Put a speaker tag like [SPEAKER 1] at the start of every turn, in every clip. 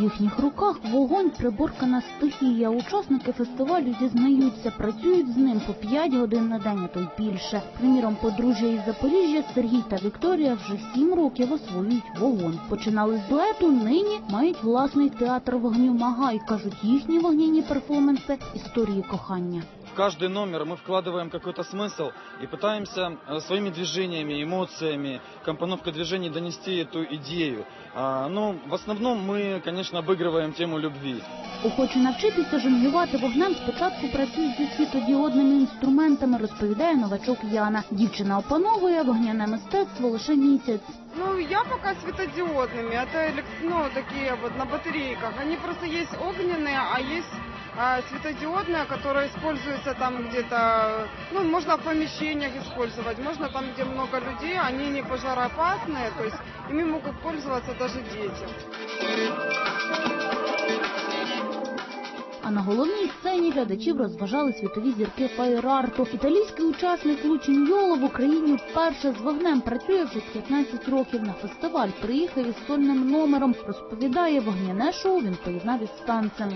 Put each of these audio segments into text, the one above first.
[SPEAKER 1] Їхніх руках вогонь приборкана стихія. Учасники фестивалю зізнаються, працюють з ним по 5 годин на день, а то й більше. Приміром, подружжя із Запоріжжя Сергій та Вікторія вже 7 років освоюють вогонь. Починали з дуету, нині мають власний театр вогню Магай. кажуть, їхні вогняні перформанси історії кохання.
[SPEAKER 2] В каждый номер мы вкладываем какой-то смысл и пытаемся э, своими движениями, эмоциями, компоновкой движений донести эту идею. А, Ну, в основном мы, конечно, обыгрываем тему любви.
[SPEAKER 1] Охоче навчитися жонглювати вогнем спочатку працюють зі світодіодними інструментами, розповідає новачок Яна. Дівчина опановує вогняне мистецтво лише місяць.
[SPEAKER 3] Ну, я пока светодиодными. Это элек- ну, такие вот на батарейках. Они просто есть огненные, а есть а, светодиодные, которые используются там где-то, ну, можно в помещениях использовать, можно там, где много людей, они не пожароопасные, то есть ими могут пользоваться даже дети.
[SPEAKER 1] А на головній сцені глядачів розважали світові зірки фаєрарту. Італійський учасник Лучин Йоло в Україні вперше з вогнем працює вже 15 років. На фестиваль приїхав із сольним номером. Розповідає вогняне шоу. Він поєднав із танцем.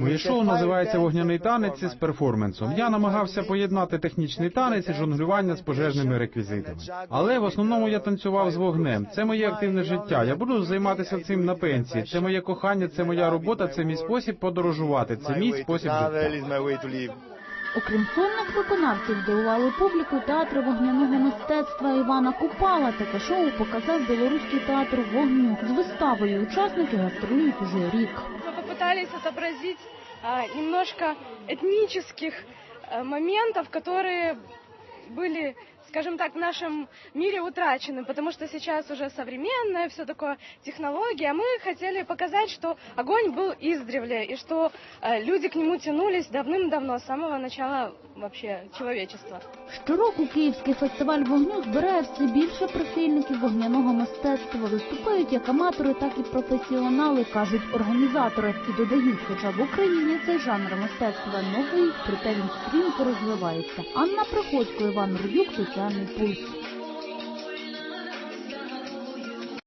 [SPEAKER 4] Моє шоу називається Вогняний танець із перформансом. Я намагався поєднати технічний танець і жонглювання з пожежними реквізитами. Але в основному я танцював з вогнем. Це моє активне життя. Я буду займатися цим на пенсії. Це моє кохання, це моя робота, це мій спосіб подорожувати. Це мій спосіб життя.
[SPEAKER 1] Окрім сольних виконавців, здивували публіку театри вогняного мистецтва Івана Купала. Таке шоу показав білоруський театр вогню. З виставою учасники гастролюють уже рік.
[SPEAKER 5] Мы попытались отобразить а, немножко этнических а, моментов, которые были, скажем так, в нашем мире утрачены, потому что сейчас уже современное, все такое технология. А мы хотели показать, что огонь был издревле, и что а, люди к нему тянулись давным-давно, с самого начала вообще человечества.
[SPEAKER 1] Щороку Київський фестиваль вогню збирає все більше прихильників вогняного мистецтва. Виступають як аматори, так і професіонали, кажуть організатори. І додають, хоча в Україні цей жанр мистецтва новий, проте він стрімко розвивається. Анна Приходько, Іван Рудюк, dame pulso.